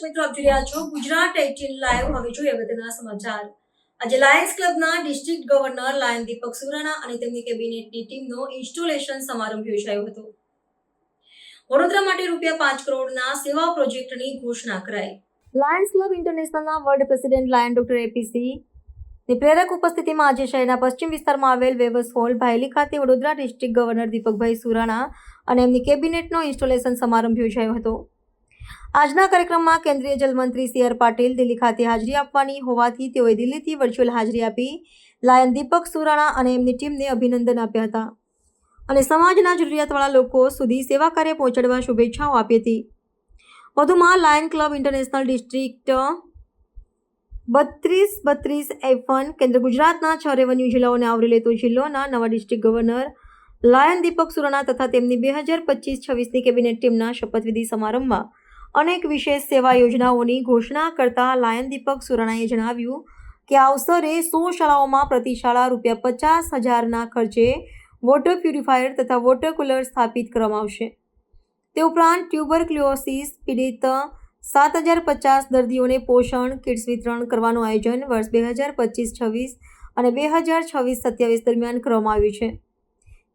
મિત્રો, આપ જોઈ રહ્યા છો ગુજરાત એટીન લાઈવ હવે જોઈએ અગત્યના સમાચાર. આજે Lions ક્લબના district governor Lion Deepak Surana અને તેમની કેબિનેટની ટીમનો ઇન્સ્ટોલેશન સમારંભ યોજાયો હતો. વડોદરા માટે રૂપિયા પાંચ કરોડના સેવા પ્રોજેક્ટની ઘોષણા કરાઈ. Lions club ઇન્ટરનેશનલના world president Lion doctor APC ની પ્રેરક ઉપસ્થિતિમાં આજે શહેરના પશ્ચિમ વિસ્તારમાં આવેલ વેવસ હોલ ભાયલી ખાતે વડોદરા ડિસ્ટ્રિક્ટ ગવર્નર દીપકભાઈ સુરાણા અને એમની કેબિનેટનો ઇન્સ્ટોલેશન સમારંભ યોજાયો હતો. આજના કાર્યક્રમમાં કેન્દ્રીય જલમંત્રી સી આર પાટીલ દિલ્હી ખાતે હાજરી આપવાની હોવાથી તેઓએ દિલ્હીથી વર્ચ્યુઅલ હાજરી આપી લાયન દીપક સુરાણા અને એમની ટીમને અભિનંદન આપ્યા હતા. અને સમાજના જરૂરિયાતવાળા લોકો સુધી સેવા કાર્ય પહોંચાડવા શુભેચ્છાઓ આપી હતી. વધુમાં લાયન ક્લબ ઇન્ટરનેશનલ ડિસ્ટ્રિક્ટ બત્રીસ બત્રીસ એફન કેન્દ્ર ગુજરાતના છ રેવન્યુ જિલ્લાઓને આવરી લેતો જિલ્લોના નવા district governor Lion Deepak Surana તથા તેમની બે હજાર પચીસ છવ્વીસની કેબિનેટ ટીમના શપથવિધિ સમારંભમાં અનેક વિશેષ સેવા યોજનાઓની ઘોષણા કરતા લાયન દીપક સુરાણાએ જણાવ્યું કે આ અવસરે સો શાળાઓમાં પ્રતિ શાળા રૂપિયા પચાસ હજારના ખર્ચે વોટર પ્યુરિફાયર તથા વોટર કુલર સ્થાપિત કરવામાં આવશે. તે ઉપરાંત ટ્યુબરક્લોસિસ પીડિત સાત હજાર પચાસ દર્દીઓને પોષણ, કિટ્સ વિતરણ કરવાનું આયોજન વર્ષ બે હજાર પચીસ છવ્વીસ અને બે હજાર છવ્વીસ સત્યાવીસ દરમિયાન કરવામાં આવ્યું છે.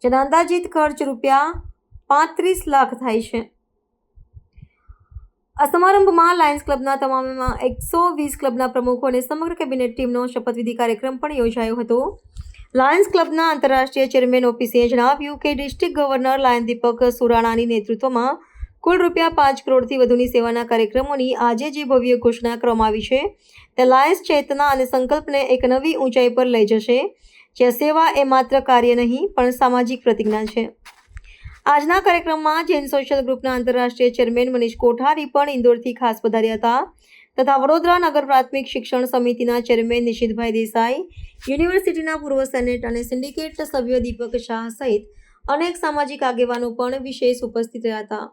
જેના અંદાજિત ખર્ચ રૂપિયા પાંત્રીસ લાખ થાય છે. આ સમારંભમાં લાયન્સ ક્લબના તમામમાં એકસો વીસ ક્લબના પ્રમુખો અને સમગ્ર કેબિનેટ ટીમનો શપથવિધિ કાર્યક્રમ પણ યોજાયો હતો. લાયન્સ ક્લબના આંતરરાષ્ટ્રીય ચેરમેન ઓપીસીએ જણાવ્યું કે ડિસ્ટ્રિક્ટ ગવર્નર લાયન દીપક સુરાણાની નેતૃત્વમાં કુલ રૂપિયા પાંચ કરોડથી વધુની સેવાના કાર્યક્રમોની આજે જે ભવ્ય ઘોષણા કરવામાં આવી છે, તે લાયન્સ ચેતના અને સંકલ્પને એક નવી ઊંચાઈ પર લઈ જશે, જ્યાં સેવા એ માત્ર કાર્ય નહીં, પણ સામાજિક પ્રતિજ્ઞા છે. આજના કાર્યક્રમમાં જૈન સોશિયલ ગ્રુપના આંતરરાષ્ટ્રીય ચેરમેન મનીષ કોઠારી પણ ઇન્દોરથી ખાસ પધાર્યા હતા તથા વડોદરા નગર પ્રાથમિક શિક્ષણ સમિતિના ચેરમેન નિશિતભાઈ દેસાઈ, યુનિવર્સિટીના પૂર્વ સેનેટ અને સિન્ડિકેટ સભ્ય દીપક શાહ સહિત અનેક સામાજિક આગેવાનો પણ વિશેષ ઉપસ્થિત રહ્યા હતા.